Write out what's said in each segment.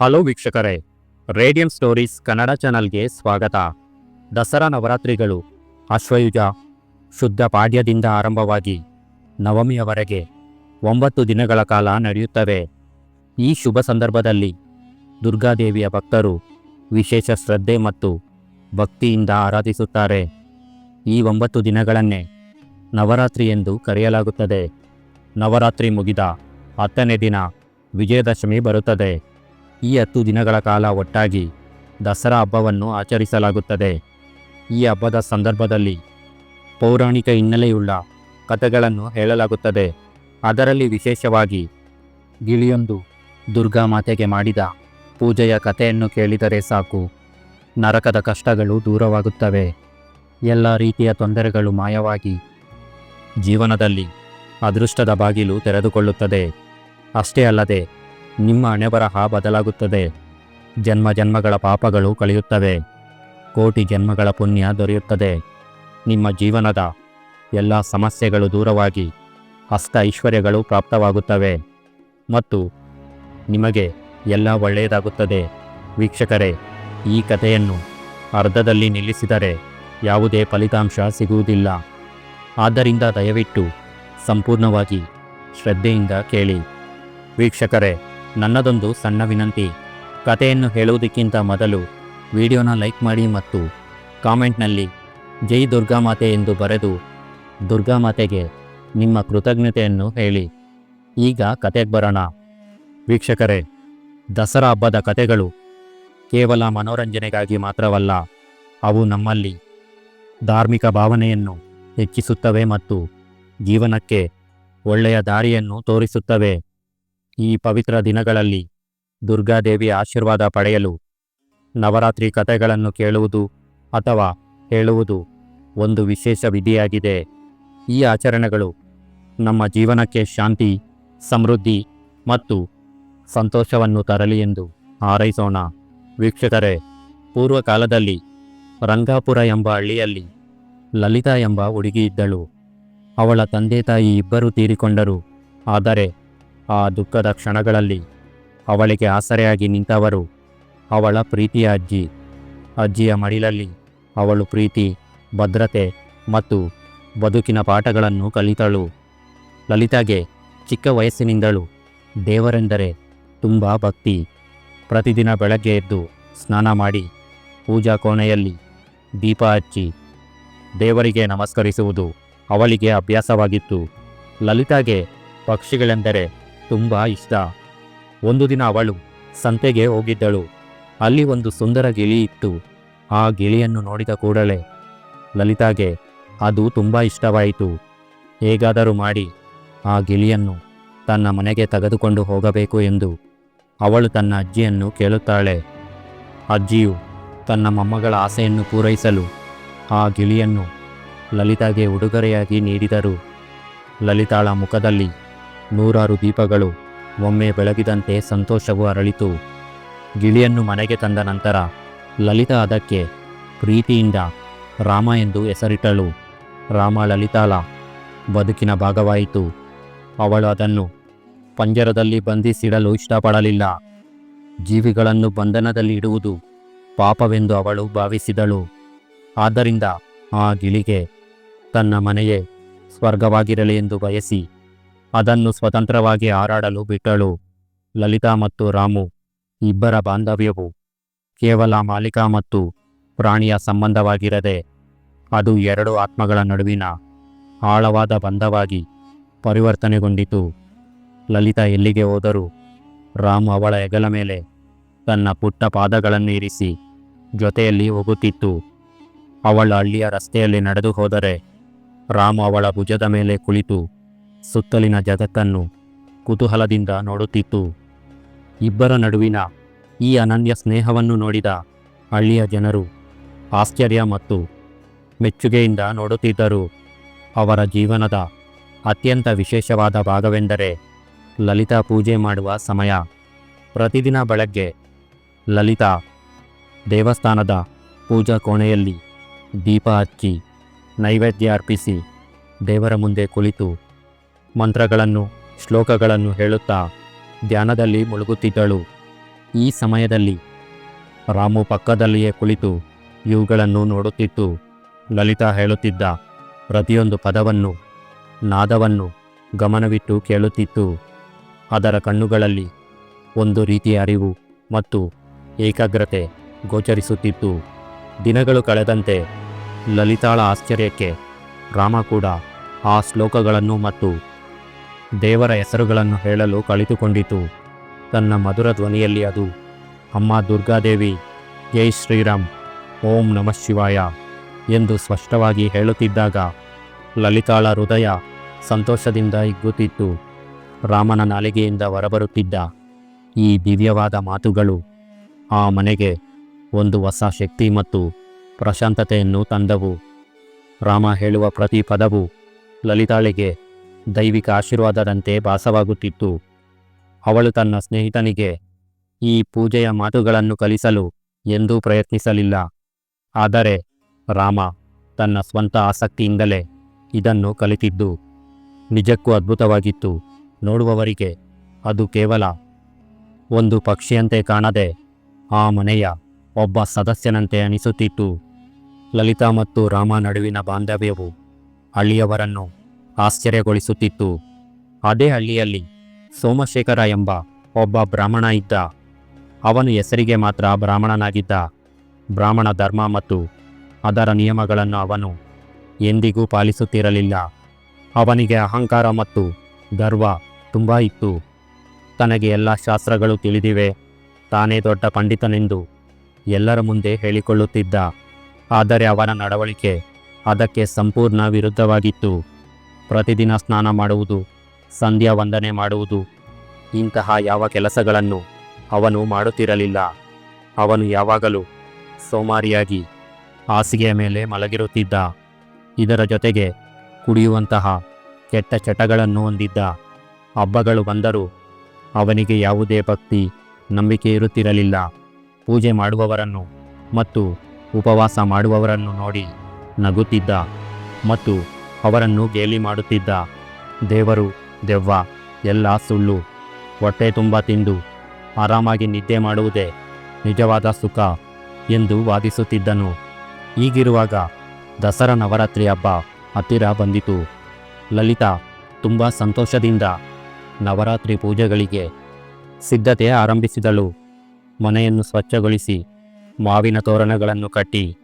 Hello ವೀಕ್ಷಕರೇ, radium stories Kannada ಚಾನಲ್ಗೆ ಸ್ವಾಗತ. ದಸರಾ ನವರಾತ್ರಿಗಳು ಅಶ್ವಯುಜ ಶುದ್ಧ ಪಾಡ್ಯದಿಂದ ಆರಂಭವಾಗಿ ನವಮಿಯವರೆಗೆ ಒಂಬತ್ತು ದಿನಗಳ ಕಾಲ ನಡೆಯುತ್ತವೆ. ಈ ಶುಭ ಸಂದರ್ಭದಲ್ಲಿ ದುರ್ಗಾದೇವಿಯ ಭಕ್ತರು ವಿಶೇಷ ಶ್ರದ್ಧೆ ಮತ್ತು ಭಕ್ತಿಯಿಂದ ಆರಾಧಿಸುತ್ತಾರೆ. ಈ ಒಂಬತ್ತು ದಿನಗಳನ್ನೇ ನವರಾತ್ರಿ ಎಂದು ಕರೆಯಲಾಗುತ್ತದೆ. ನವರಾತ್ರಿ ಮುಗಿದ ಹತ್ತನೇ ದಿನ ವಿಜಯದಶಮಿ ಬರುತ್ತದೆ. ಈ ಹತ್ತು ದಿನಗಳ ಕಾಲ ಒಟ್ಟಾಗಿ ದಸರಾ ಹಬ್ಬವನ್ನು ಆಚರಿಸಲಾಗುತ್ತದೆ. ಈ ಹಬ್ಬದ ಸಂದರ್ಭದಲ್ಲಿ ಪೌರಾಣಿಕ ಹಿನ್ನೆಲೆಯುಳ್ಳ ಕಥೆಗಳನ್ನು ಹೇಳಲಾಗುತ್ತದೆ. ಅದರಲ್ಲಿ ವಿಶೇಷವಾಗಿ ಗಿಳಿಯೊಂದು ದುರ್ಗಾ ಮಾತೆಗೆ ಮಾಡಿದ ಪೂಜೆಯ ಕಥೆಯನ್ನು ಕೇಳಿದರೆ ಸಾಕು. ನರಕದ ಕಷ್ಟಗಳು ದೂರವಾಗುತ್ತವೆ. ಎಲ್ಲ ರೀತಿಯ ತೊಂದರೆಗಳು ಮಾಯವಾಗಿ ಜೀವನದಲ್ಲಿ ಅದೃಷ್ಟದ ಬಾಗಿಲು ತೆರೆದುಕೊಳ್ಳುತ್ತದೆ. ಅಷ್ಟೇ ಅಲ್ಲದೆ ನಿಮ್ಮ ಹಣೆಬರಹ ಬದಲಾಗುತ್ತದೆ. ಜನ್ಮ ಜನ್ಮಗಳ ಪಾಪಗಳು ಕಳೆಯುತ್ತವೆ. ಕೋಟಿ ಜನ್ಮಗಳ ಪುಣ್ಯ ದೊರೆಯುತ್ತದೆ. ನಿಮ್ಮ ಜೀವನದ ಎಲ್ಲ ಸಮಸ್ಯೆಗಳು ದೂರವಾಗಿ ಹಸ್ತ ಐಶ್ವರ್ಯಗಳು ಪ್ರಾಪ್ತವಾಗುತ್ತವೆ. ಮತ್ತು ನಿಮಗೆ ಎಲ್ಲ ಒಳ್ಳೆಯದಾಗುತ್ತದೆ. ವೀಕ್ಷಕರೇ, ಈ ಕಥೆಯನ್ನು ಅರ್ಧದಲ್ಲಿ ನಿಲ್ಲಿಸಿದರೆ ಯಾವುದೇ ಫಲಿತಾಂಶ ಸಿಗುವುದಿಲ್ಲ. ಆದ್ದರಿಂದ ದಯವಿಟ್ಟು ಸಂಪೂರ್ಣವಾಗಿ ಶ್ರದ್ಧೆಯಿಂದ ಕೇಳಿ. ವೀಕ್ಷಕರೇ ನನ್ನದೊಂದು ಸಣ್ಣ ವಿನಂತಿ. ಕಥೆಯನ್ನು ಹೇಳುವುದಕ್ಕಿಂತ ಮೊದಲು ವಿಡಿಯೋನ ಲೈಕ್ ಮಾಡಿ ಮತ್ತು ಕಾಮೆಂಟ್ನಲ್ಲಿ ಜೈ ದುರ್ಗಾಮಾತೆ ಎಂದು ಬರೆದು ದುರ್ಗಾಮಾತೆಗೆ ನಿಮ್ಮ ಕೃತಜ್ಞತೆಯನ್ನು ಹೇಳಿ. ಈಗ ಕತೆಗೆ ಬರೋಣ. ವೀಕ್ಷಕರೇ, ದಸರಾ ಹಬ್ಬದ ಕತೆಗಳು ಕೇವಲ ಮನೋರಂಜನೆಗಾಗಿ ಮಾತ್ರವಲ್ಲ, ಅವು ನಮ್ಮಲ್ಲಿ ಧಾರ್ಮಿಕ ಭಾವನೆಯನ್ನು ಹೆಚ್ಚಿಸುತ್ತವೆ ಮತ್ತು ಜೀವನಕ್ಕೆ ಒಳ್ಳೆಯ ದಾರಿಯನ್ನು ತೋರಿಸುತ್ತವೆ. ಈ ಪವಿತ್ರ ದಿನಗಳಲ್ಲಿ ದುರ್ಗಾದೇವಿಯ ಆಶೀರ್ವಾದ ಪಡೆಯಲು ನವರಾತ್ರಿ ಕಥೆಗಳನ್ನು ಕೇಳುವುದು ಅಥವಾ ಹೇಳುವುದು ಒಂದು ವಿಶೇಷ ವಿಧಿಯಾಗಿದೆ. ಈ ಆಚರಣೆಗಳು ನಮ್ಮ ಜೀವನಕ್ಕೆ ಶಾಂತಿ, ಸಮೃದ್ಧಿ ಮತ್ತು ಸಂತೋಷವನ್ನು ತರಲಿ ಎಂದು ಹಾರೈಸೋಣ. ವೀಕ್ಷಕರೇ, ಪೂರ್ವಕಾಲದಲ್ಲಿ ರಂಗಾಪುರ ಎಂಬ ಹಳ್ಳಿಯಲ್ಲಿ ಲಲಿತಾ ಎಂಬ ಹುಡುಗಿ ಇದ್ದಳು. ಅವಳ ತಂದೆ ತಾಯಿ ಇಬ್ಬರು ತೀರಿಕೊಂಡರು. ಆದರೆ ಆ ದುಃಖದ ಕ್ಷಣಗಳಲ್ಲಿ ಅವಳಿಗೆ ಆಸರೆಯಾಗಿ ನಿಂತವರು ಅವಳ ಪ್ರೀತಿಯ ಅಜ್ಜಿ. ಅಜ್ಜಿಯ ಮಡಿಲಲ್ಲಿ ಅವಳು ಪ್ರೀತಿ, ಭದ್ರತೆ ಮತ್ತು ಬದುಕಿನ ಪಾಠಗಳನ್ನು ಕಲಿತಳು. ಲಲಿತಾಗೆ ಚಿಕ್ಕ ವಯಸ್ಸಿನಿಂದಲೂ ದೇವರೆಂದರೆ ತುಂಬ ಭಕ್ತಿ. ಪ್ರತಿದಿನ ಬೆಳಗ್ಗೆ ಎದ್ದು ಸ್ನಾನ ಮಾಡಿ ಪೂಜಾ ಕೋಣೆಯಲ್ಲಿ ದೀಪ ಹಚ್ಚಿ ದೇವರಿಗೆ ನಮಸ್ಕರಿಸುವುದು ಅವಳಿಗೆ ಅಭ್ಯಾಸವಾಗಿತ್ತು. ಲಲಿತಾಗೆ ಪಕ್ಷಿಗಳೆಂದರೆ ತುಂಬ ಇಷ್ಟ. ಒಂದು ದಿನ ಅವಳು ಸಂತೆಗೆ ಹೋಗಿದ್ದಳು. ಅಲ್ಲಿ ಒಂದು ಸುಂದರ ಗಿಳಿ ಇತ್ತು. ಆ ಗಿಳಿಯನ್ನು ನೋಡಿದ ಕೂಡಲೇ ಲಲಿತಾಗೆ, ಅದು ತುಂಬ ಇಷ್ಟವಾಯಿತು. ಹೇಗಾದರೂ ಮಾಡಿ. ಆ ಗಿಳಿಯನ್ನು ತನ್ನ ಮನೆಗೆ ತೆಗೆದುಕೊಂಡು ಹೋಗಬೇಕು ಎಂದು. ಅವಳು ತನ್ನ ಅಜ್ಜಿಯನ್ನು ಕೇಳುತ್ತಾಳೆ. ಅಜ್ಜಿಯು ತನ್ನ ಮೊಮ್ಮಗಳ ಆಸೆಯನ್ನು ಪೂರೈಸಲು ಆ ಗಿಳಿಯನ್ನು ಲಲಿತಾಗೆ ಉಡುಗೊರೆಯಾಗಿ ನೀಡಿದರು. ಲಲಿತಾಳ ಮುಖದಲ್ಲಿ ನೂರಾರು ದೀಪಗಳು, ಒಮ್ಮೆ ಬೆಳಗಿದಂತೆ ಸಂತೋಷವು ಅರಳಿತು. ಗಿಳಿಯನ್ನು ಮನೆಗೆ ತಂದ ನಂತರ ಲಲಿತಾ ಅದಕ್ಕೆ ಪ್ರೀತಿಯಿಂದ ರಾಮ ಎಂದು ಹೆಸರಿಟ್ಟಳು. ರಾಮ ಲಲಿತಾಳ, ಬದುಕಿನ ಭಾಗವಾಯಿತು. ಅವಳು ಅದನ್ನು ಪಂಜರದಲ್ಲಿ ಬಂಧಿಸಿಡಲು ಇಷ್ಟಪಡಲಿಲ್ಲ. ಜೀವಿಗಳನ್ನು ಬಂಧನದಲ್ಲಿ ಇಡುವುದು ಪಾಪವೆಂದು ಅವಳು ಭಾವಿಸಿದಳು. ಆದ್ದರಿಂದ ಆ ಗಿಳಿಗೆ ತನ್ನ ಮನೆಯೇ ಸ್ವರ್ಗವಾಗಿರಲಿ ಎಂದು ಬಯಸಿ ಅದನ್ನು ಸ್ವತಂತ್ರವಾಗಿ ಹಾರಾಡಲು ಬಿಟ್ಟಳು. ಲಲಿತಾ ಮತ್ತು ರಾಮು, ಇಬ್ಬರ ಬಾಂಧವ್ಯವು ಕೇವಲ ಮಾಲೀಕ ಮತ್ತು ಪ್ರಾಣಿಯ ಸಂಬಂಧವಾಗಿರದೆ, ಅದು ಎರಡು ಆತ್ಮಗಳ ನಡುವಿನ ಆಳವಾದ ಬಂಧವಾಗಿ ಪರಿವರ್ತನೆಗೊಂಡಿತು. ಲಲಿತಾ ಎಲ್ಲಿಗೆ ಹೋದರೂ ರಾಮು ಅವಳ ಹೆಗಲ ಮೇಲೆ ತನ್ನ ಪುಟ್ಟ ಪಾದಗಳನ್ನು ಇರಿಸಿ ಜೊತೆಯಲ್ಲಿ ಹೋಗುತ್ತಿತ್ತು. ಅವಳ ಹಳ್ಳಿಯ ರಸ್ತೆಯಲ್ಲಿ ನಡೆದು ಹೋದರೆ ರಾಮು ಅವಳ ಭುಜದ ಮೇಲೆ ಕುಳಿತು ಸುತ್ತಲಿನ ಜಗತ್ತನ್ನು ಕುತೂಹಲದಿಂದ ನೋಡುತ್ತಿತ್ತು. ಇಬ್ಬರ ನಡುವಿನ ಈ ಅನನ್ಯ ಸ್ನೇಹವನ್ನು ನೋಡಿದ ಹಳ್ಳಿಯ ಜನರು ಆಶ್ಚರ್ಯ ಮತ್ತು ಮೆಚ್ಚುಗೆಯಿಂದ ನೋಡುತ್ತಿದ್ದರು. ಅವರ ಜೀವನದ ಅತ್ಯಂತ ವಿಶೇಷವಾದ ಭಾಗವೆಂದರೆ ಲಲಿತಾ ಪೂಜೆ ಮಾಡುವ ಸಮಯ. ಪ್ರತಿದಿನ ಬೆಳಗ್ಗೆ ಲಲಿತಾ ದೇವಸ್ಥಾನದ ಪೂಜಾ ಕೋಣೆಯಲ್ಲಿ ದೀಪ ಹಚ್ಚಿ ನೈವೇದ್ಯ ಅರ್ಪಿಸಿ ದೇವರ ಮುಂದೆ ಕುಳಿತು ಮಂತ್ರಗಳನ್ನು, ಶ್ಲೋಕಗಳನ್ನು ಹೇಳುತ್ತಾ ಧ್ಯಾನದಲ್ಲಿ ಮುಳುಗುತ್ತಿದ್ದಳು. ಈ ಸಮಯದಲ್ಲಿ ರಾಮು ಪಕ್ಕದಲ್ಲಿಯೇ ಕುಳಿತು ಇವುಗಳನ್ನು ನೋಡುತ್ತಿತ್ತು. ಲಲಿತಾ ಹೇಳುತ್ತಿದ್ದ ಪ್ರತಿಯೊಂದು ಪದವನ್ನು, ನಾದವನ್ನು ಗಮನವಿಟ್ಟು ಕೇಳುತ್ತಿತ್ತು. ಅದರ ಕಣ್ಣುಗಳಲ್ಲಿ ಒಂದು ರೀತಿಯ ಅರಿವು ಮತ್ತು ಏಕಾಗ್ರತೆ ಗೋಚರಿಸುತ್ತಿತ್ತು. ದಿನಗಳು ಕಳೆದಂತೆ ಲಲಿತಾಳ ಆಶ್ಚರ್ಯಕ್ಕೆ ರಾಮ ಕೂಡ ಆ ಶ್ಲೋಕಗಳನ್ನು ಮತ್ತು ದೇವರ ಹೆಸರುಗಳನ್ನು ಹೇಳಲು ಕಳಿತುಕೊಂಡಿತು. ತನ್ನ ಮಧುರ ಧ್ವನಿಯಲ್ಲಿ ಅದು, ಅಮ್ಮ ದುರ್ಗಾದೇವಿ, ಜೈ ಶ್ರೀರಾಮ್, ಓಂ ನಮಃ ಶಿವಾಯ ಎಂದು ಸ್ಪಷ್ಟವಾಗಿ ಹೇಳುತ್ತಿದ್ದಾಗ ಲಲಿತಾಳ ಹೃದಯ ಸಂತೋಷದಿಂದ ಹಿಗ್ಗುತ್ತಿತ್ತು. ರಾಮನ ನಾಲಿಗೆಯಿಂದ ಹೊರಬರುತ್ತಿದ್ದ ಈ ದಿವ್ಯವಾದ ಮಾತುಗಳು ಆ ಮನೆಗೆ ಒಂದು ಹೊಸ ಶಕ್ತಿ ಮತ್ತು ಪ್ರಶಾಂತತೆಯನ್ನು ತಂದವು. ರಾಮ ಹೇಳುವ ಪ್ರತಿ ಪದವು ಲಲಿತಾಳಿಗೆ ದೈವಿಕ ಆಶೀರ್ವಾದದಂತೆ ಭಾಸವಾಗುತ್ತಿತ್ತು. ಅವಳು ತನ್ನ ಸ್ನೇಹಿತನಿಗೆ ಈ ಪೂಜೆಯ ಮಾತುಗಳನ್ನು ಕಲಿಸಲು ಎಂದೂ ಪ್ರಯತ್ನಿಸಲಿಲ್ಲ. ಆದರೆ ರಾಮ ತನ್ನ ಸ್ವಂತ ಆಸಕ್ತಿಯಿಂದಲೇ ಇದನ್ನು ಕಲಿತಿದ್ದು ನಿಜಕ್ಕೂ ಅದ್ಭುತವಾಗಿತ್ತು. ನೋಡುವವರಿಗೆ ಅದು ಕೇವಲ ಒಂದು ಪಕ್ಷಿಯಂತೆ ಕಾಣದೆ ಆ ಮನೆಯ ಒಬ್ಬ ಸದಸ್ಯನಂತೆ ಅನಿಸುತ್ತಿತ್ತು. ಲಲಿತಾ ಮತ್ತು ರಾಮ ನಡುವಿನ ಬಾಂಧವ್ಯವು ಹಳ್ಳಿಯವರನ್ನು ಆಶ್ಚರ್ಯಗೊಳಿಸುತ್ತಿತ್ತು. ಅದೇ ಹಳ್ಳಿಯಲ್ಲಿ ಸೋಮಶೇಖರ ಎಂಬ ಒಬ್ಬ ಬ್ರಾಹ್ಮಣ ಇದ್ದ. ಅವನು ಹೆಸರಿಗೆ ಮಾತ್ರ ಬ್ರಾಹ್ಮಣನಾಗಿದ್ದ. ಬ್ರಾಹ್ಮಣ ಧರ್ಮ ಮತ್ತು ಅದರ ನಿಯಮಗಳನ್ನು ಅವನು ಎಂದಿಗೂ ಪಾಲಿಸುತ್ತಿರಲಿಲ್ಲ. ಅವನಿಗೆ ಅಹಂಕಾರ ಮತ್ತು ಗರ್ವ ತುಂಬ ಇತ್ತು. ತನಗೆ ಎಲ್ಲ ಶಾಸ್ತ್ರಗಳು ತಿಳಿದಿವೆ. ತಾನೇ ದೊಡ್ಡ ಪಂಡಿತನೆಂದು ಎಲ್ಲರ ಮುಂದೆ ಹೇಳಿಕೊಳ್ಳುತ್ತಿದ್ದ. ಆದರೆ ಅವನ ನಡವಳಿಕೆ ಅದಕ್ಕೆ ಸಂಪೂರ್ಣ ವಿರುದ್ಧವಾಗಿತ್ತು. ಪ್ರತಿದಿನ ಸ್ನಾನ ಮಾಡುವುದು, ಸಂಧ್ಯಾ ವಂದನೆ ಮಾಡುವುದು, ಇಂತಹ ಯಾವ ಕೆಲಸಗಳನ್ನು ಅವನು ಮಾಡುತ್ತಿರಲಿಲ್ಲ. ಅವನು ಯಾವಾಗಲೂ ಸೋಮಾರಿಯಾಗಿ ಹಾಸಿಗೆಯ ಮೇಲೆ ಮಲಗಿರುತ್ತಿದ್ದ. ಇದರ ಜೊತೆಗೆ ಕುಡಿಯುವಂತಹ ಕೆಟ್ಟ ಚಟಗಳನ್ನು ಹೊಂದಿದ್ದ ಹಬ್ಬಗಳು ಬಂದರೂ ಅವನಿಗೆ ಯಾವುದೇ ಭಕ್ತಿ, ನಂಬಿಕೆ ಇರುತ್ತಿರಲಿಲ್ಲ. ಪೂಜೆ ಮಾಡುವವರನ್ನು ಮತ್ತು ಉಪವಾಸ ಮಾಡುವವರನ್ನು ನೋಡಿ ನಗುತ್ತಿದ್ದ ಮತ್ತು ಅವರನ್ನು ಗೇಲಿ ಮಾಡುತ್ತಿದ್ದ. ದೇವರು, ದೆವ್ವ, ಎಲ್ಲ ಸುಳ್ಳು, ಹೊಟ್ಟೆ ತುಂಬ ತಿಂದು ಆರಾಮಾಗಿ ನಿದ್ದೆ ಮಾಡುವುದೇ ನಿಜವಾದ ಸುಖ ಎಂದು ವಾದಿಸುತ್ತಿದ್ದನು. ಹೀಗಿರುವಾಗ ದಸರಾ ನವರಾತ್ರಿ ಹಬ್ಬ ಹತ್ತಿರ ಬಂದಿತು. ಲಲಿತಾ ತುಂಬ ಸಂತೋಷದಿಂದ ನವರಾತ್ರಿ ಪೂಜೆಗಳಿಗೆ ಸಿದ್ಧತೆ ಆರಂಭಿಸಿದಳು. ಮನೆಯನ್ನು ಸ್ವಚ್ಛಗೊಳಿಸಿ ಮಾವಿನ ತೋರಣಗಳನ್ನು ಕಟ್ಟಿ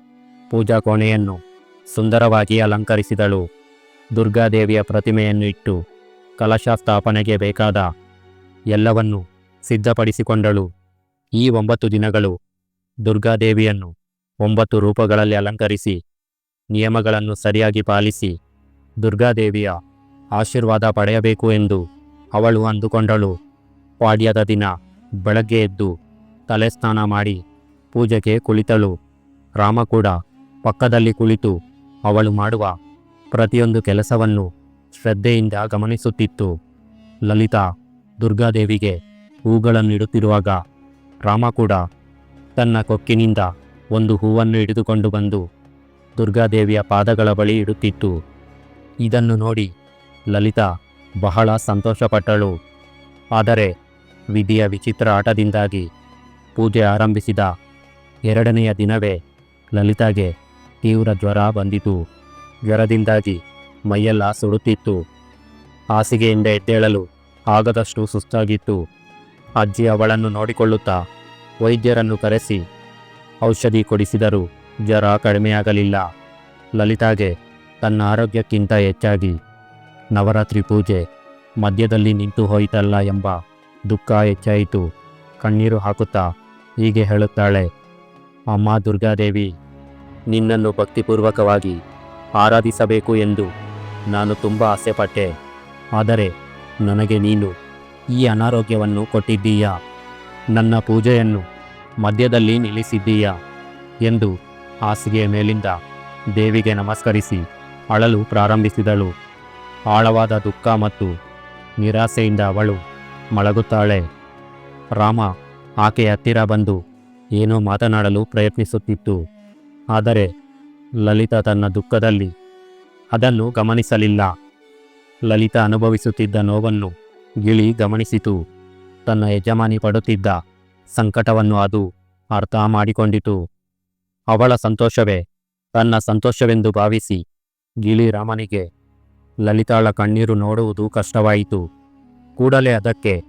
ಪೂಜಾ ಕೋಣೆಯನ್ನು ಸುಂದರವಾಗಿ ಅಲಂಕರಿಸಿದಳು. ದುರ್ಗಾದೇವಿಯ ಪ್ರತಿಮೆಯನ್ನು ಇಟ್ಟು ಕಲಶ ಸ್ಥಾಪನೆಗೆ ಬೇಕಾದ ಎಲ್ಲವನ್ನು ಸಿದ್ಧಪಡಿಸಿಕೊಂಡಳು. ಈ ಒಂಬತ್ತು ದಿನಗಳು ದುರ್ಗಾದೇವಿಯನ್ನು ಒಂಬತ್ತು ರೂಪಗಳಲ್ಲಿ ಅಲಂಕರಿಸಿ, ನಿಯಮಗಳನ್ನು ಸರಿಯಾಗಿ ಪಾಲಿಸಿ ದುರ್ಗಾದೇವಿಯ ಆಶೀರ್ವಾದ ಪಡೆಯಬೇಕು ಎಂದು ಅವಳು ಅಂದುಕೊಂಡಳು. ಪಾಡ್ಯದ ದಿನ ಬೆಳಗ್ಗೆ ಎದ್ದು ತಲೆ ಸ್ನಾನ ಮಾಡಿ ಪೂಜೆಗೆ ಕುಳಿತಳು. ರಾಮ ಕೂಡ ಪಕ್ಕದಲ್ಲಿ ಕುಳಿತು ಅವಳು ಮಾಡುವ ಪ್ರತಿಯೊಂದು ಕೆಲಸವನ್ನು ಶ್ರದ್ಧೆಯಿಂದ ಗಮನಿಸುತ್ತಿತ್ತು. ಲಲಿತಾ ದುರ್ಗಾದೇವಿಗೆ ಹೂಗಳನ್ನು ಇಡುತ್ತಿರುವಾಗ ರಾಮ ಕೂಡ ತನ್ನ ಕೊಕ್ಕಿನಿಂದ ಒಂದು ಹೂವನ್ನು ಹಿಡಿದುಕೊಂಡು ಬಂದು ದುರ್ಗಾದೇವಿಯ ಪಾದಗಳ ಬಳಿ ಇಡುತ್ತಿತ್ತು. ಇದನ್ನು ನೋಡಿ ಲಲಿತಾ ಬಹಳ ಸಂತೋಷಪಟ್ಟಳು. ಆದರೆ ವಿಧಿಯ ವಿಚಿತ್ರ ಆಟದಿಂದಾಗಿ ಪೂಜೆ ಆರಂಭಿಸಿದ ಎರಡನೆಯ ದಿನವೇ ಲಲಿತಾಗೆ ತೀವ್ರ ಜ್ವರ ಬಂದಿತು. ಜ್ವರದಿಂದಾಗಿ ಮೈಯೆಲ್ಲ ಸುಡುತ್ತಿತ್ತು. ಹಾಸಿಗೆಯಿಂದ ಎದ್ದೇಳಲು ಆಗದಷ್ಟು ಸುಸ್ತಾಗಿತ್ತು. ಅಜ್ಜಿ ಅವಳನ್ನು ನೋಡಿಕೊಳ್ಳುತ್ತಾ ವೈದ್ಯರನ್ನು ಕರೆಸಿ ಔಷಧಿ ಕೊಡಿಸಿದರೂ ಜ್ವರ ಕಡಿಮೆಯಾಗಲಿಲ್ಲ. ಲಲಿತಾಗೆ ತನ್ನ ಆರೋಗ್ಯಕ್ಕಿಂತ ಹೆಚ್ಚಾಗಿ ನವರಾತ್ರಿ ಪೂಜೆ ಮಧ್ಯದಲ್ಲಿ ನಿಂತು ಹೋಯಿತಲ್ಲ ಎಂಬ ದುಃಖ ಹೆಚ್ಚಾಯಿತು. ಕಣ್ಣೀರು ಹಾಕುತ್ತಾ ಹೀಗೆ ಹೇಳುತ್ತಾಳೆ, ಅಮ್ಮ ದುರ್ಗಾದೇವಿ, ನಿನ್ನನ್ನು ಭಕ್ತಿಪೂರ್ವಕವಾಗಿ ಆರಾಧಿಸಬೇಕು ಎಂದು ನಾನು ತುಂಬ ಆಸೆಪಟ್ಟೆ. ಆದರೆ ನನಗೆ ನೀನು ಈ ಅನಾರೋಗ್ಯವನ್ನು ಕೊಟ್ಟಿದ್ದೀಯಾ? ನನ್ನ ಪೂಜೆಯನ್ನು ಮಧ್ಯದಲ್ಲಿ ನಿಲ್ಲಿಸಿದ್ದೀಯಾ? ಎಂದು ಹಾಸಿಗೆಯ ಮೇಲಿಂದ ದೇವಿಗೆ ನಮಸ್ಕರಿಸಿ ಅಳಲು ಪ್ರಾರಂಭಿಸಿದಳು. ಆಳವಾದ ದುಃಖ ಮತ್ತು ನಿರಾಸೆಯಿಂದ ಅವಳು ಮಲಗುತ್ತಾಳೆ. ರಾಮ ಆಕೆಯ ಹತ್ತಿರ ಬಂದು ಏನೋ ಮಾತನಾಡಲು ಪ್ರಯತ್ನಿಸುತ್ತಿತ್ತು. ಆದರೆ ಲಲಿತಾ ತನ್ನ ದುಃಖದಲ್ಲಿ ಅದನ್ನು ಗಮನಿಸಲಿಲ್ಲ. ಲಲಿತಾ ಅನುಭವಿಸುತ್ತಿದ್ದ ನೋವನ್ನು ಗಿಳಿ ಗಮನಿಸಿತು. ತನ್ನ ಯಜಮಾನಿ ಪಡುತ್ತಿದ್ದ ಸಂಕಟವನ್ನು ಅದು ಅರ್ಥ ಮಾಡಿಕೊಂಡಿತು. ಅವಳ ಸಂತೋಷವೇ? ತನ್ನ ಸಂತೋಷವೆಂದು ಭಾವಿಸಿ ಗಿಳಿ ರಾಮನಿಗೆ ಲಲಿತಾಳ ಕಣ್ಣೀರು ನೋಡುವುದು ಕಷ್ಟವಾಯಿತು. ಕೂಡಲೇ ಅದಕ್ಕೆ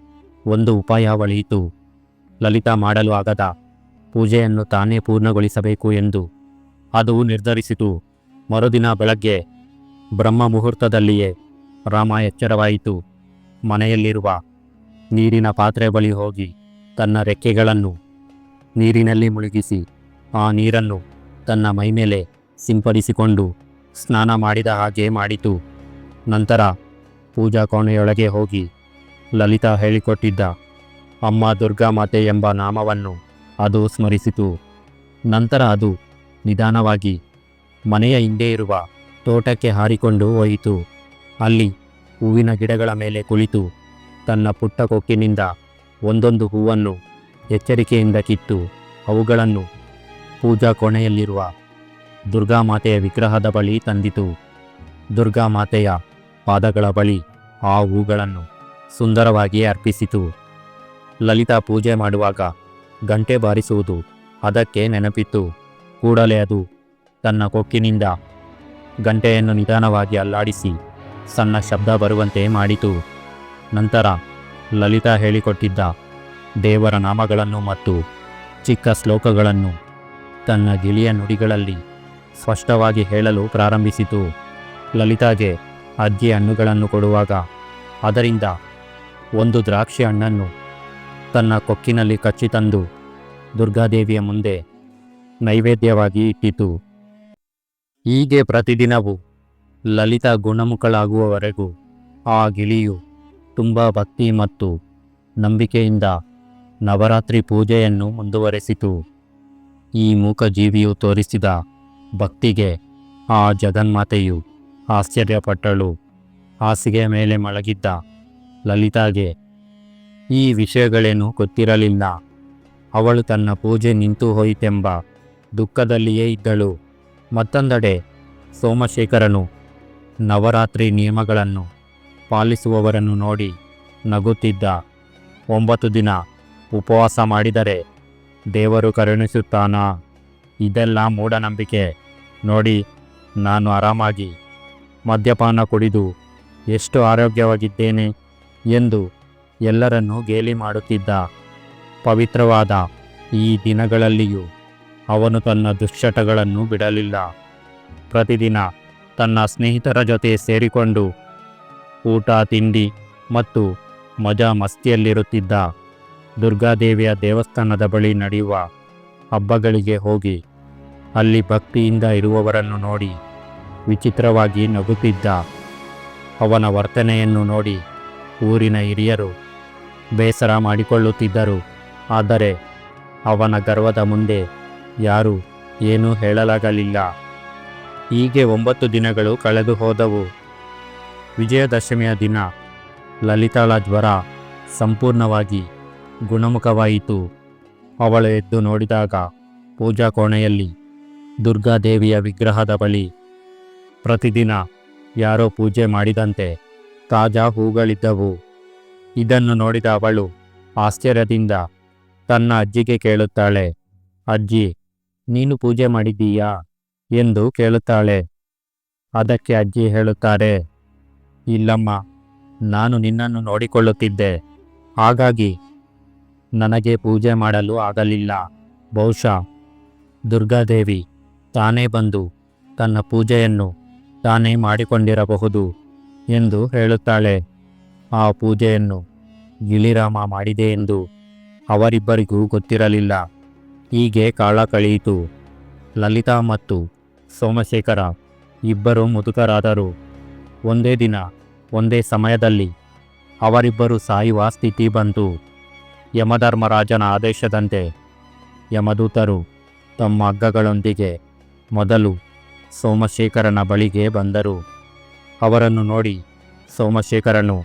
ಒಂದು ಉಪಾಯ ಒಳೆಯಿತು ಲಲಿತಾ ಮಾಡಲು ಆಗದ ಪೂಜೆಯನ್ನು ತಾನೇ ಪೂರ್ಣಗೊಳಿಸಬೇಕು ಎಂದು ಅದು ನಿರ್ಧರಿಸಿತು. ಮರುದಿನ ಬೆಳಗ್ಗೆ ಬ್ರಹ್ಮ ಮುಹೂರ್ತದಲ್ಲಿಯೇ ರಾಮ ಎಚ್ಚರವಾಯಿತು. ಮನೆಯಲ್ಲಿರುವ ನೀರಿನ ಪಾತ್ರೆ ಬಳಿ ಹೋಗಿ ತನ್ನ ರೆಕ್ಕೆಗಳನ್ನು ನೀರಿನಲ್ಲಿ ಮುಳುಗಿಸಿ ಆ ನೀರನ್ನು ತನ್ನ ಮೈಮೇಲೆ ಸಿಂಪಡಿಸಿಕೊಂಡು ಸ್ನಾನ ಮಾಡಿದ ಹಾಗೆ ಮಾಡಿತು. ನಂತರ ಪೂಜಾ ಕೋಣೆಯೊಳಗೆ ಹೋಗಿ ಲಲಿತಾ ಹೇಳಿಕೊಟ್ಟಿದ್ದ ಅಮ್ಮ ದುರ್ಗಾ ಮಾತೆ ಎಂಬ ನಾಮವನ್ನು ಅದು ಸ್ಮರಿಸಿತು. ನಂತರ ಅದು ನಿಧಾನವಾಗಿ, ಮನೆಯ ಹಿಂದೆ ಇರುವ ತೋಟಕ್ಕೆ ಹಾರಿಕೊಂಡು ಹೋಯಿತು ಅಲ್ಲಿ ಹೂವಿನ ಗಿಡಗಳ ಮೇಲೆ ಕುಳಿತು ತನ್ನ ಪುಟ್ಟ ಕೊಕ್ಕಿನಿಂದ ಒಂದೊಂದು ಹೂವನ್ನು ಎಚ್ಚರಿಕೆಯಿಂದ ಕಿತ್ತು, ಅವುಗಳನ್ನು ಪೂಜಾ ಕೋಣೆಯಲ್ಲಿರುವ ದುರ್ಗಾ ಮಾತೆಯ ವಿಗ್ರಹದ ಬಳಿ ತಂದಿತು. ದುರ್ಗಾ ಮಾತೆಯ ಪಾದಗಳ ಬಳಿ ಆ ಹೂಗಳನ್ನು ಸುಂದರವಾಗಿ ಅರ್ಪಿಸಿತು. ಲಲಿತಾ ಪೂಜೆ ಮಾಡುವಾಗ ಗಂಟೆ ಬಾರಿಸುವುದು ಅದಕ್ಕೆ ನೆನಪಿತ್ತು. ಕೂಡಲೇ ಅದು ತನ್ನ ಕೊಕ್ಕಿನಿಂದ ಗಂಟೆಯನ್ನು ನಿಧಾನವಾಗಿ ಅಲ್ಲಾಡಿಸಿ ಸಣ್ಣ ಶಬ್ದ ಬರುವಂತೆ ಮಾಡಿತು. ನಂತರ ಲಲಿತಾ ಹೇಳಿಕೊಟ್ಟಿದ್ದ ದೇವರ ನಾಮಗಳನ್ನು ಮತ್ತು ಚಿಕ್ಕ ಶ್ಲೋಕಗಳನ್ನು ತನ್ನ ಗಿಳಿಯ ನುಡಿಗಳಲ್ಲಿ ಸ್ಪಷ್ಟವಾಗಿ ಹೇಳಲು ಪ್ರಾರಂಭಿಸಿತು. ಲಲಿತಾಗೆ ಅಜ್ಜಿ ಹಣ್ಣುಗಳನ್ನು ಕೊಡುವಾಗ ಅದರಿಂದ ಒಂದು ದ್ರಾಕ್ಷಿ ಹಣ್ಣನ್ನು ತನ್ನ ಕೊಕ್ಕಿನಲ್ಲಿ ಕಚ್ಚಿ ತಂದು ದುರ್ಗಾದೇವಿಯ ಮುಂದೆ ನೈವೇದ್ಯವಾಗಿ ಇಟ್ಟಿತು. ಹೀಗೆ ಪ್ರತಿದಿನವೂ ಲಲಿತಾ ಗುಣಮುಖಳಾಗುವವರೆಗೂ ಆ ಗಿಳಿಯು ತುಂಬ ಭಕ್ತಿ ಮತ್ತು ನಂಬಿಕೆಯಿಂದ ನವರಾತ್ರಿ ಪೂಜೆಯನ್ನು ಮುಂದುವರೆಸಿತು. ಈ ಮೂಕ ಜೀವಿಯು ತೋರಿಸಿದ ಭಕ್ತಿಗೆ ಆ ಜಗನ್ಮಾತೆಯು ಆಶ್ಚರ್ಯಪಟ್ಟಳು. ಹಾಸಿಗೆಯ ಮೇಲೆ ಮಳಗಿದ್ದ ಲಲಿತಾಗೆ, ಈ ವಿಷಯಗಳೇನೂ ಗೊತ್ತಿರಲಿಲ್ಲ. ಅವಳು ತನ್ನ ಪೂಜೆ ನಿಂತು ಹೋಯಿತೆಂಬ ದುಃಖದಲ್ಲಿಯೇ ಇದ್ದಳು. ಮತ್ತೊಂದೆಡೆ ಸೋಮಶೇಖರನು ನವರಾತ್ರಿ ನಿಯಮಗಳನ್ನು ಪಾಲಿಸುವವರನ್ನು ನೋಡಿ ನಗುತ್ತಿದ್ದ. ಒಂಬತ್ತು ದಿನ ಉಪವಾಸ ಮಾಡಿದರೆ ದೇವರು ಕರುಣಿಸುತ್ತಾನಾ? ಇದೆಲ್ಲ ಮೂಢನಂಬಿಕೆ. ನೋಡಿ, ನಾನು ಆರಾಮಾಗಿ ಮದ್ಯಪಾನ ಕುಡಿದು ಎಷ್ಟು ಆರೋಗ್ಯವಾಗಿದ್ದೇನೆ ಎಂದು ಎಲ್ಲರನ್ನೂ ಗೇಲಿ ಮಾಡುತ್ತಿದ್ದ. ಪವಿತ್ರವಾದ ಈ ದಿನಗಳಲ್ಲಿಯೂ ಅವನು ತನ್ನ ದುಶ್ಚಟಗಳನ್ನು ಬಿಡಲಿಲ್ಲ. ಪ್ರತಿದಿನ ತನ್ನ ಸ್ನೇಹಿತರ ಜೊತೆ ಸೇರಿಕೊಂಡು ಊಟ, ತಿಂಡಿ ಮತ್ತು ಮಜಾ ಮಸ್ತಿಯಲ್ಲಿರುತ್ತಿದ್ದ ದುರ್ಗಾದೇವಿಯ ದೇವಸ್ಥಾನದ ಬಳಿ ನಡೆಯುವ ಹಬ್ಬಗಳಿಗೆ ಹೋಗಿ ಅಲ್ಲಿ ಭಕ್ತಿಯಿಂದ ಇರುವವರನ್ನು ನೋಡಿ ವಿಚಿತ್ರವಾಗಿ ನಗುತ್ತಿದ್ದ ಅವನ ವರ್ತನೆಯನ್ನು ನೋಡಿ ಊರಿನ ಹಿರಿಯರು ಬೇಸರ ಮಾಡಿಕೊಳ್ಳುತ್ತಿದ್ದರು. ಆದರೆ ಅವನ ಗರ್ವದ ಮುಂದೆ ಯಾರೂ ಏನೂ ಹೇಳಲಾಗಲಿಲ್ಲ. ಹೀಗೆ ಒಂಬತ್ತು ದಿನಗಳು ಕಳೆದು ಹೋದವು. ವಿಜಯದಶಮಿಯ ದಿನ. ಲಲಿತಾಳ ಜ್ವರ ಸಂಪೂರ್ಣವಾಗಿ ಗುಣಮುಖವಾಯಿತು. ಅವಳು ಎದ್ದು ನೋಡಿದಾಗ ಪೂಜಾ ಕೋಣೆಯಲ್ಲಿ ದುರ್ಗಾದೇವಿಯ ವಿಗ್ರಹದ ಬಳಿ ಪ್ರತಿದಿನ ಯಾರೋ ಪೂಜೆ ಮಾಡಿದಂತೆ ತಾಜಾ ಹೂಗಳಿದ್ದವು. ಇದನ್ನು ನೋಡಿದ ಅವಳು ಆಶ್ಚರ್ಯದಿಂದ ತನ್ನ ಅಜ್ಜಿಗೆ ಕೇಳುತ್ತಾಳೆ, ಅಜ್ಜಿ ನೀನು ಪೂಜೆ ಮಾಡಿದ್ದೀಯಾ? ಎಂದು ಕೇಳುತ್ತಾಳೆ. ಅದಕ್ಕೆ ಅಜ್ಜಿ ಹೇಳುತ್ತಾರೆ, ಇಲ್ಲಮ್ಮ, ನಾನು ನಿನ್ನನ್ನು ನೋಡಿಕೊಳ್ಳುತ್ತಿದ್ದೆ. ಹಾಗಾಗಿ ನನಗೆ ಪೂಜೆ ಮಾಡಲು ಆಗಲಿಲ್ಲ. ಬಹುಶಃ ದುರ್ಗಾದೇವಿ ತಾನೇ ಬಂದು ತನ್ನ ಪೂಜೆಯನ್ನು ತಾನೇ ಮಾಡಿಕೊಂಡಿರಬಹುದು ಎಂದು ಹೇಳುತ್ತಾಳೆ. ಆ ಪೂಜೆಯನ್ನು ಗಿಳಿರಾಮ ಮಾಡಿದೆ ಎಂದು ಅವರಿಬ್ಬರಿಗೂ ಗೊತ್ತಿರಲಿಲ್ಲ. ಹೀಗೆ ಕಾಲ ಕಳೆಯಿತು. ಲಲಿತಾ ಮತ್ತು ಸೋಮಶೇಖರ ಇಬ್ಬರು ಮುದುಕರಾದರು. ಒಂದೇ ದಿನ, ಒಂದೇ ಸಮಯದಲ್ಲಿ ಅವರಿಬ್ಬರು ಸಾಯುವ ಸ್ಥಿತಿ ಬಂತು. ಯಮಧರ್ಮರಾಜನ ಆದೇಶದಂತೆ ಯಮದೂತರು ತಮ್ಮ ಅಗ್ಗಗಳೊಂದಿಗೆ ಮೊದಲು ಸೋಮಶೇಖರನ ಬಳಿಗೆ ಬಂದರು. ಅವರನ್ನು ನೋಡಿ ಸೋಮಶೇಖರನು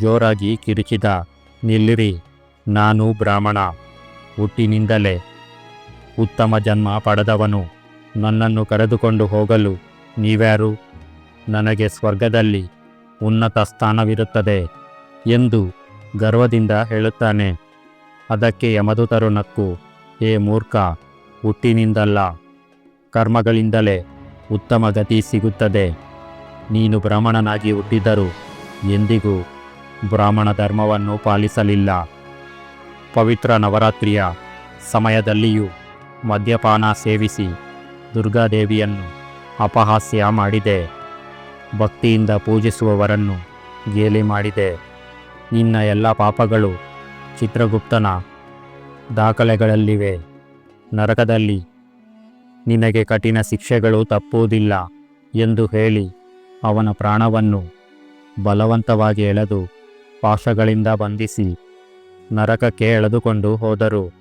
ಜೋರಾಗಿ ಕಿರುಚಿದ, ನಿಲ್ಲಿರಿ, ನಾನು ಬ್ರಾಹ್ಮಣ. ಹುಟ್ಟಿನಿಂದಲೇ ಉತ್ತಮ ಜನ್ಮ ಪಡೆದವನು. ನನ್ನನ್ನು ಕರೆದುಕೊಂಡು ಹೋಗಲು ನೀವ್ಯಾರು? ನನಗೆ ಸ್ವರ್ಗದಲ್ಲಿ ಉನ್ನತ ಸ್ಥಾನವಿರುತ್ತದೆ ಎಂದು ಗರ್ವದಿಂದ ಹೇಳುತ್ತಾನೆ. ಅದಕ್ಕೆ ಯಮದೂತರು ನಕ್ಕು, ಹೇ ಮೂರ್ಖ, ಹುಟ್ಟಿನಿಂದಲ್ಲ. ಕರ್ಮಗಳಿಂದಲೇ ಉತ್ತಮ ಗತಿ ಸಿಗುತ್ತದೆ. ನೀನು ಬ್ರಾಹ್ಮಣನಾಗಿ ಹುಟ್ಟಿದರೂ ಎಂದಿಗೂ ಬ್ರಾಹ್ಮಣ ಧರ್ಮವನ್ನು ಪಾಲಿಸಲಿಲ್ಲ. ಪವಿತ್ರ ನವರಾತ್ರಿಯ ಸಮಯದಲ್ಲಿಯೂ ಮದ್ಯಪಾನ ಸೇವಿಸಿ ದುರ್ಗಾದೇವಿಯನ್ನು ಅಪಹಾಸ್ಯ ಮಾಡಿದೆ. ಭಕ್ತಿಯಿಂದ ಪೂಜಿಸುವವರನ್ನು ಗೇಲಿ ಮಾಡಿದೆ. ನಿನ್ನ ಎಲ್ಲ ಪಾಪಗಳು ಚಿತ್ರಗುಪ್ತನ ದಾಖಲೆಗಳಲ್ಲಿವೆ. ನರಕದಲ್ಲಿ ನಿನಗೆ ಕಠಿಣ ಶಿಕ್ಷೆಗಳು ತಪ್ಪುವುದಿಲ್ಲ ಎಂದು ಹೇಳಿ ಅವನ ಪ್ರಾಣವನ್ನು ಬಲವಂತವಾಗಿ ಎಳೆದು ಪಾಶಗಳಿಂದ ಬಂಧಿಸಿ ನರಕಕ್ಕೆ ಎಳೆದುಕೊಂಡು ಹೋದರು.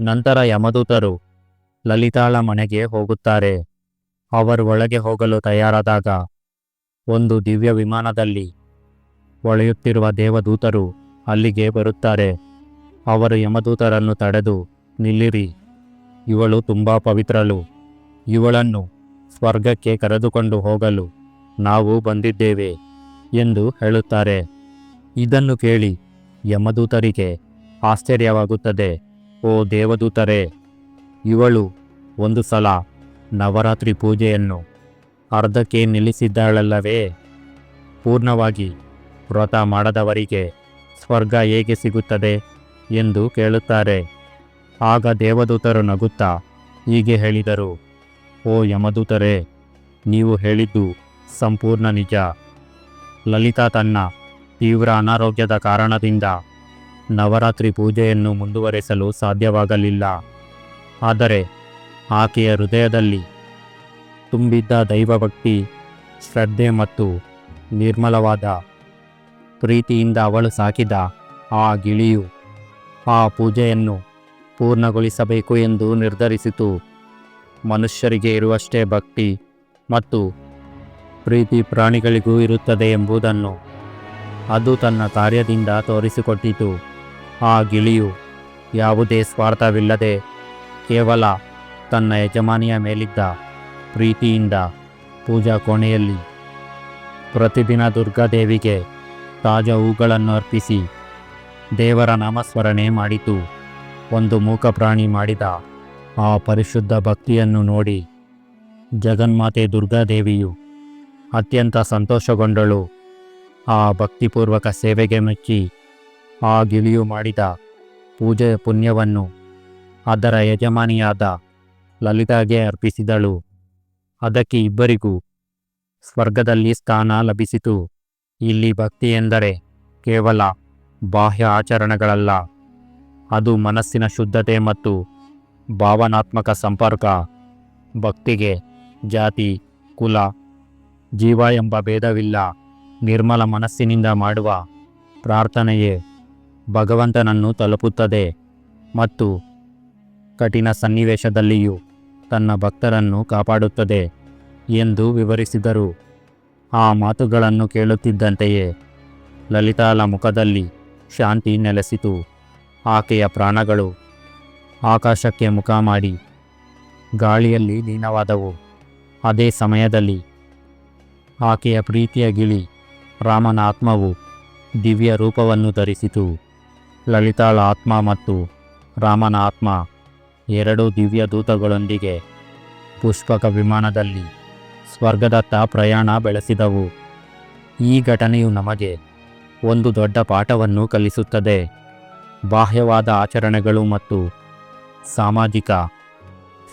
ನಂತರ ಯಮದೂತರು ಲಲಿತಾಳ ಮನೆಗೆ ಹೋಗುತ್ತಾರೆ. ಅವರು ಒಳಗೆ ಹೋಗಲು ತಯಾರಾದಾಗ ಒಂದು ದಿವ್ಯ ವಿಮಾನದಲ್ಲಿ ಒಳೆಯುತ್ತಿರುವ ದೇವದೂತರು ಅಲ್ಲಿಗೆ ಬರುತ್ತಾರೆ. ಅವರು ಯಮದೂತರನ್ನು ತಡೆದು, ನಿಲ್ಲಿರಿ, ಇವಳು ತುಂಬ ಪವಿತ್ರಳು. ಇವಳನ್ನು ಸ್ವರ್ಗಕ್ಕೆ ಕರೆದುಕೊಂಡು ಹೋಗಲು ನಾವು ಬಂದಿದ್ದೇವೆ ಎಂದು ಹೇಳುತ್ತಾರೆ. ಇದನ್ನು ಕೇಳಿ ಯಮದೂತರಿಗೆ ಆಶ್ಚರ್ಯವಾಗುತ್ತದೆ. ಓ ದೇವದೂತರೇ ಇವಳು ಒಂದು ಸಲ ನವರಾತ್ರಿ ಪೂಜೆಯನ್ನು ಅರ್ಧಕ್ಕೆ ನಿಲ್ಲಿಸಿದ್ದಾಳಲ್ಲವೇ? ಪೂರ್ಣವಾಗಿ ವ್ರತ ಮಾಡದವರಿಗೆ ಸ್ವರ್ಗ ಹೇಗೆ ಸಿಗುತ್ತದೆ ಎಂದು ಕೇಳುತ್ತಾರೆ. ಆಗ ದೇವದೂತರು ನಗುತ್ತಾ ಹೀಗೆ ಹೇಳಿದರು, ಓ ಯಮದೂತರೇ, ನೀವು ಹೇಳಿದ್ದು ಸಂಪೂರ್ಣ ನಿಜ. ಲಲಿತಾ ತನ್ನ ತೀವ್ರ ಅನಾರೋಗ್ಯದ ಕಾರಣದಿಂದ ನವರಾತ್ರಿ ಪೂಜೆಯನ್ನು ಮುಂದುವರೆಸಲು ಸಾಧ್ಯವಾಗಲಿಲ್ಲ. ಆದರೆ ಆಕೆಯ ಹೃದಯದಲ್ಲಿ ತುಂಬಿದ್ದ ದೈವಭಕ್ತಿ, ಶ್ರದ್ಧೆ ಮತ್ತು ನಿರ್ಮಲವಾದ ಪ್ರೀತಿಯಿಂದ ಅವಳು ಸಾಕಿದ ಆ ಗಿಳಿಯು ಆ ಪೂಜೆಯನ್ನು ಪೂರ್ಣಗೊಳಿಸಬೇಕು ಎಂದು ನಿರ್ಧರಿಸಿತು. ಮನುಷ್ಯರಿಗೆ ಇರುವಷ್ಟೇ ಭಕ್ತಿ ಮತ್ತು ಪ್ರೀತಿ ಪ್ರಾಣಿಗಳಿಗೂ ಇರುತ್ತದೆ ಎಂಬುದನ್ನು ಅದು ತನ್ನ ಕಾರ್ಯದಿಂದ ತೋರಿಸಿಕೊಟ್ಟಿತು. ಆ ಗಿಳಿಯು ಯಾವುದೇ ಸ್ವಾರ್ಥವಿಲ್ಲದೆ ಕೇವಲ ತನ್ನ ಯಜಮಾನಿಯ ಮೇಲಿದ್ದ ಪ್ರೀತಿಯಿಂದ ಪೂಜಾ ಕೋಣೆಯಲ್ಲಿ ಪ್ರತಿದಿನ ದುರ್ಗಾದೇವಿಗೆ ತಾಜಾ ಹೂಗಳನ್ನು ಅರ್ಪಿಸಿ ದೇವರ ನಾಮಸ್ಮರಣೆ ಮಾಡಿತು. ಒಂದು ಮೂಕ ಪ್ರಾಣಿ ಮಾಡಿದ ಆ ಪರಿಶುದ್ಧ ಭಕ್ತಿಯನ್ನು ನೋಡಿ ಜಗನ್ಮಾತೆ ದುರ್ಗಾದೇವಿಯು ಅತ್ಯಂತ ಸಂತೋಷಗೊಂಡಳು. ಆ ಭಕ್ತಿಪೂರ್ವಕ ಸೇವೆಗೆ ಮೆಚ್ಚಿ ಆ ಗಿಳಿಯು ಮಾಡಿದ ಪೂಜೆಯ ಪುಣ್ಯವನ್ನು ಅದರ ಯಜಮಾನಿಯಾದ ಲಲಿತಾಗೆ ಅರ್ಪಿಸಿದಳು. ಅದಕ್ಕೆ ಇಬ್ಬರಿಗೂ ಸ್ವರ್ಗದಲ್ಲಿ ಸ್ಥಾನ ಲಭಿಸಿತು. ಇಲ್ಲಿ ಭಕ್ತಿ ಎಂದರೆ ಕೇವಲ ಬಾಹ್ಯ ಆಚರಣೆಗಳಲ್ಲ, ಅದು ಮನಸ್ಸಿನ ಶುದ್ಧತೆ ಮತ್ತು ಭಾವನಾತ್ಮಕ ಸಂಪರ್ಕ, ಭಕ್ತಿಗೆ ಜಾತಿ, ಕುಲ, ಜೀವ ಎಂಬ ಭೇದವಿಲ್ಲ. ನಿರ್ಮಲ ಮನಸ್ಸಿನಿಂದ ಮಾಡುವ ಪ್ರಾರ್ಥನೆಯೇ ಭಗವಂತನನ್ನು ತಲುಪುತ್ತದೆ ಮತ್ತು ಕಠಿಣ ಸನ್ನಿವೇಶದಲ್ಲಿಯೂ ತನ್ನ ಭಕ್ತರನ್ನು ಕಾಪಾಡುತ್ತದೆ ಎಂದು ವಿವರಿಸಿದರು. ಆ ಮಾತುಗಳನ್ನು ಕೇಳುತ್ತಿದ್ದಂತೆಯೇ ಲಲಿತಾಳ ಮುಖದಲ್ಲಿ ಶಾಂತಿ ನೆಲೆಸಿತು. ಆಕೆಯ ಪ್ರಾಣಗಳು ಆಕಾಶಕ್ಕೆ ಮುಖ ಮಾಡಿ ಗಾಳಿಯಲ್ಲಿ ಲೀನವಾದವು. ಅದೇ ಸಮಯದಲ್ಲಿ ಆಕೆಯ ಪ್ರೀತಿಯ ಗಿಳಿ ರಾಮನ ಆತ್ಮವು ದಿವ್ಯ ರೂಪವನ್ನು ಧರಿಸಿತು. ಲಲಿತಾಳ ಆತ್ಮ ಮತ್ತು ರಾಮನ ಆತ್ಮ ಎರಡೂ ದಿವ್ಯ ದೂತಗಳೊಂದಿಗೆ ಪುಷ್ಪಕ ವಿಮಾನದಲ್ಲಿ ಸ್ವರ್ಗದತ್ತ ಪ್ರಯಾಣ ಬೆಳೆಸಿದವು. ಈ ಘಟನೆಯು ನಮಗೆ ಒಂದು ದೊಡ್ಡ ಪಾಠವನ್ನು ಕಲಿಸುತ್ತದೆ. ಬಾಹ್ಯವಾದ ಆಚರಣೆಗಳು ಮತ್ತು ಸಾಮಾಜಿಕ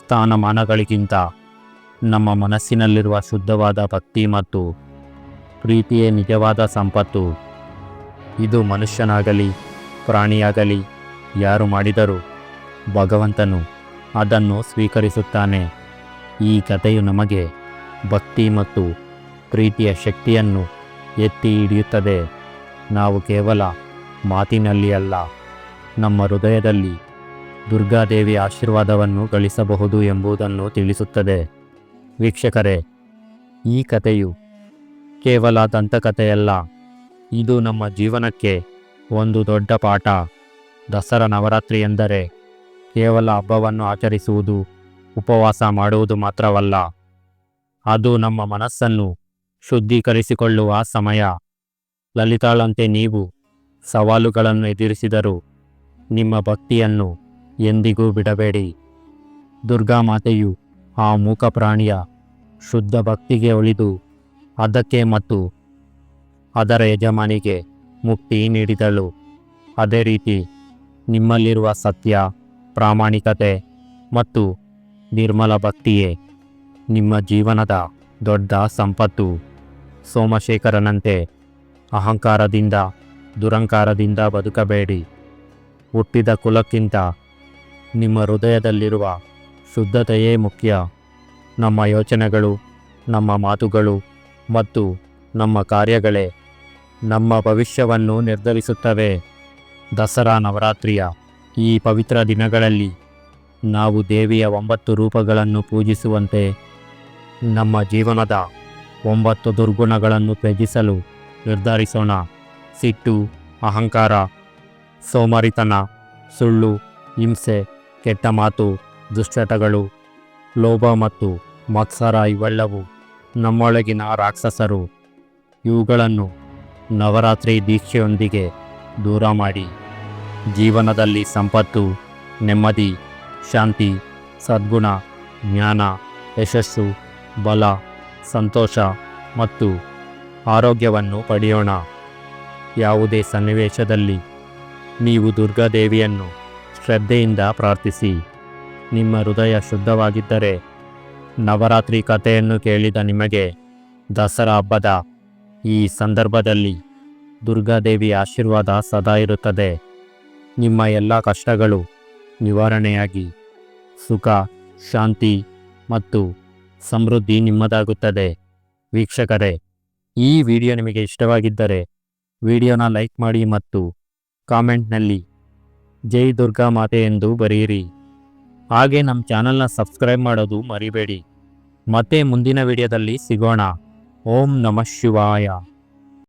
ಸ್ಥಾನಮಾನಗಳಿಗಿಂತ ನಮ್ಮ ಮನಸ್ಸಿನಲ್ಲಿರುವ ಶುದ್ಧವಾದ ಭಕ್ತಿ ಮತ್ತು ಪ್ರೀತಿಯೇ ನಿಜವಾದ ಸಂಪತ್ತು. ಇದು ಮನುಷ್ಯನಾಗಲಿ, ಪ್ರಾಣಿಯಾಗಲಿ, ಯಾರು ಮಾಡಿದರೂ ಭಗವಂತನು ಅದನ್ನು ಸ್ವೀಕರಿಸುತ್ತಾನೆ. ಈ ಕಥೆಯು ನಮಗೆ ಭಕ್ತಿ ಮತ್ತು ಪ್ರೀತಿಯ ಶಕ್ತಿಯನ್ನು ಎತ್ತಿ ಹಿಡಿಯುತ್ತದೆ. ನಾವು ಕೇವಲ ಮಾತಿನಲ್ಲಿ ಅಲ್ಲ, ನಮ್ಮ ಹೃದಯದಲ್ಲಿ ದುರ್ಗಾದೇವಿ ಆಶೀರ್ವಾದವನ್ನು ಗಳಿಸಬಹುದು ಎಂಬುದನ್ನು ತಿಳಿಸುತ್ತದೆ. ವೀಕ್ಷಕರೇ, ಈ ಕಥೆಯು ಕೇವಲ ದಂತಕಥೆಯಲ್ಲ, ಇದು ನಮ್ಮ ಜೀವನಕ್ಕೆ ಒಂದು ದೊಡ್ಡ ಪಾಠ. ದಸರಾ ನವರಾತ್ರಿ ಎಂದರೆ ಕೇವಲ ಹಬ್ಬವನ್ನು ಆಚರಿಸುವುದು, ಉಪವಾಸ ಮಾಡುವುದು ಮಾತ್ರವಲ್ಲ. ಅದು ನಮ್ಮ ಮನಸ್ಸನ್ನು ಶುದ್ಧೀಕರಿಸಿಕೊಳ್ಳುವ ಸಮಯ. ಲಲಿತಾಳಂತೆ ನೀವು ಸವಾಲುಗಳನ್ನು ಎದುರಿಸಿದರು ನಿಮ್ಮ ಭಕ್ತಿಯನ್ನು ಎಂದಿಗೂ ಬಿಡಬೇಡಿ. ದುರ್ಗಾ ಮಾತೆಯು ಆ ಮೂಕ ಪ್ರಾಣಿಯ ಶುದ್ಧ ಭಕ್ತಿಗೆ ಒಳಿದು ಅದಕ್ಕೆ ಮತ್ತು ಅದರ ಯಜಮಾನಿಗೆ ಮುಕ್ತಿ ನೀಡಿದಳು. ಅದೇ ರೀತಿ ನಿಮ್ಮಲ್ಲಿರುವ ಸತ್ಯ ಪ್ರಾಮಾಣಿಕತೆ ಮತ್ತು ನಿರ್ಮಲ ಭಕ್ತಿಯೇ ನಿಮ್ಮ ಜೀವನದ ದೊಡ್ಡ ಸಂಪತ್ತು. ಸೋಮಶೇಖರನಂತೆ ಅಹಂಕಾರದಿಂದ, ದುರಂಕಾರದಿಂದ ಬದುಕಬೇಡಿ. ಹುಟ್ಟಿದ ಕುಲಕ್ಕಿಂತ ನಿಮ್ಮ ಹೃದಯದಲ್ಲಿರುವ ಶುದ್ಧತೆಯೇ ಮುಖ್ಯ. ನಮ್ಮ ಯೋಚನೆಗಳು, ನಮ್ಮ ಮಾತುಗಳು ಮತ್ತು ನಮ್ಮ ಕಾರ್ಯಗಳೇ ನಮ್ಮ ಭವಿಷ್ಯವನ್ನು ನಿರ್ಧರಿಸುತ್ತವೆ. ದಸರಾ ನವರಾತ್ರಿಯ ಈ ಪವಿತ್ರ ದಿನಗಳಲ್ಲಿ ನಾವು ದೇವಿಯ ಒಂಬತ್ತು ರೂಪಗಳನ್ನು ಪೂಜಿಸುವಂತೆ ನಮ್ಮ ಜೀವನದ ಒಂಬತ್ತು ದುರ್ಗುಣಗಳನ್ನು ತ್ಯಜಿಸಲು ನಿರ್ಧರಿಸೋಣ. ಸಿಟ್ಟು, ಅಹಂಕಾರ, ಸೋಮಾರಿತನ, ಸುಳ್ಳು, ಹಿಂಸೆ, ಕೆಟ್ಟ ಮಾತು, ದುಶ್ಚಟಗಳು, ಲೋಭ ಮತ್ತು ಮತ್ಸರ ಇವೆಲ್ಲವೂ ನಮ್ಮೊಳಗಿನ ರಾಕ್ಷಸರು. ಇವುಗಳನ್ನು ನವರಾತ್ರಿ ದೀಕ್ಷೆಯೊಂದಿಗೆ ದೂರ ಮಾಡಿ. ಜೀವನದಲ್ಲಿ ಸಂಪತ್ತು, ನೆಮ್ಮದಿ, ಶಾಂತಿ, ಸದ್ಗುಣ, ಜ್ಞಾನ, ಯಶಸ್ಸು, ಬಲ, ಸಂತೋಷ ಮತ್ತು ಆರೋಗ್ಯವನ್ನು ಪಡೆಯೋಣ. ಯಾವುದೇ ಸನ್ನಿವೇಶದಲ್ಲಿ ನೀವು ದುರ್ಗಾದೇವಿಯನ್ನು ಶ್ರದ್ಧೆಯಿಂದ ಪ್ರಾರ್ಥಿಸಿ. ನಿಮ್ಮ ಹೃದಯ ಶುದ್ಧವಾಗಿದ್ದರೆ ನವರಾತ್ರಿ ಕಥೆಯನ್ನು ಕೇಳಿದ ನಿಮಗೆ ದಸರಾ ಹಬ್ಬದ ಈ ಸಂದರ್ಭದಲ್ಲಿ ದುರ್ಗಾದೇವಿಯ ಆಶೀರ್ವಾದ ಸದಾ ಇರುತ್ತದೆ. ನಿಮ್ಮ ಎಲ್ಲ ಕಷ್ಟಗಳು ನಿವಾರಣೆಯಾಗಿ ಸುಖ, ಶಾಂತಿ ಮತ್ತು ಸಮೃದ್ಧಿ ನಿಮ್ಮದಾಗುತ್ತದೆ. ವೀಕ್ಷಕರೇ, ಈ ವಿಡಿಯೋ ನಿಮಗೆ ಇಷ್ಟವಾಗಿದ್ದರೆ ವಿಡಿಯೋನ ಲೈಕ್ ಮಾಡಿ ಮತ್ತು ಕಾಮೆಂಟ್ನಲ್ಲಿ ಜೈ ದುರ್ಗಾ ಮಾತೆ ಎಂದು ಬರೆಯಿರಿ. ಹಾಗೆ ನಮ್ಮ ಚಾನಲ್ನ ಸಬ್ಸ್ಕ್ರೈಬ್ ಮಾಡೋದು ಮರಿಬೇಡಿ. ಮತ್ತೆ ಮುಂದಿನ ವಿಡಿಯೋದಲ್ಲಿ ಸಿಗೋಣ. ಓಂ ನಮಃ ಶಿವಾಯ.